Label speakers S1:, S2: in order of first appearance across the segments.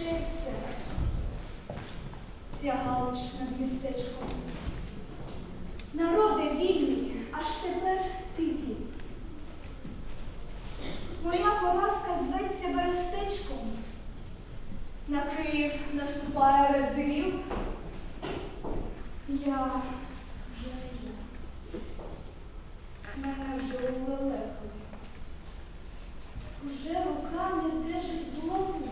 S1: Оце і все. Ця галич над містечком. Народи вільні, аж тепер ти вільний. Моя поразка зветься Берестечком. На Київ наступає Радзивіл. Я вже не я. Мене вже улелекали. Уже рука не вдержить булаву. Куди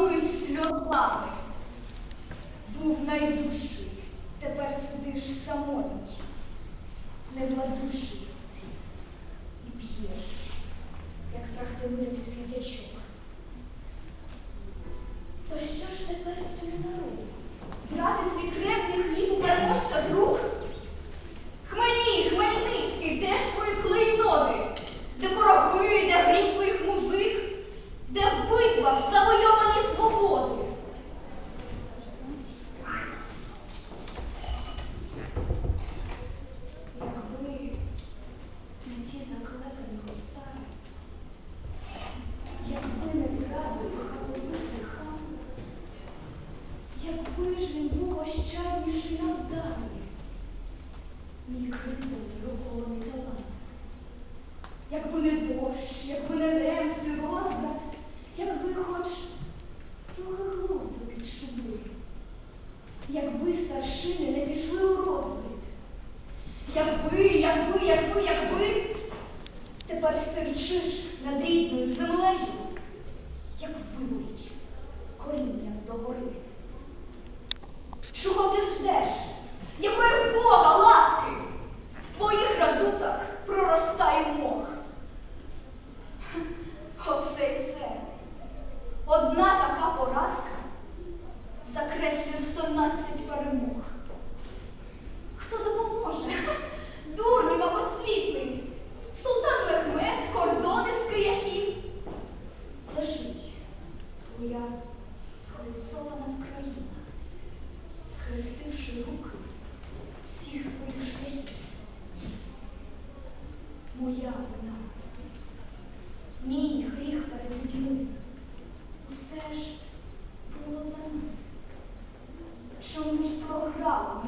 S1: давись сльозами. Був найдужчий, тепер сидиш самотній, небладущий і п'єш, як трахтимирівський дячок. Ті заклепані гусари, якби не зрадив хаповитий хан, якби ж він був ощадніший навданий, мій критовий рухований талант. Якби не дощ, якби не ремський розбрат, якби хоч трохи глузду підшубли, якби старшини не пішли у розбрід, якби, якби, якби, якби, тепер стерчиш над рідною землею, як виворіть корінням догори. Чого ти ждеш? Якої в Бога ласки? В твоїх радутах проростає мох. Оце й все. Одна така поразка закреслює 112 перемог. сколісована в країна, схрестивши руки всіх своїх шляхів. Моя вина, мій гріх перед людьми. Усе ж було за нас. Чому ж програла?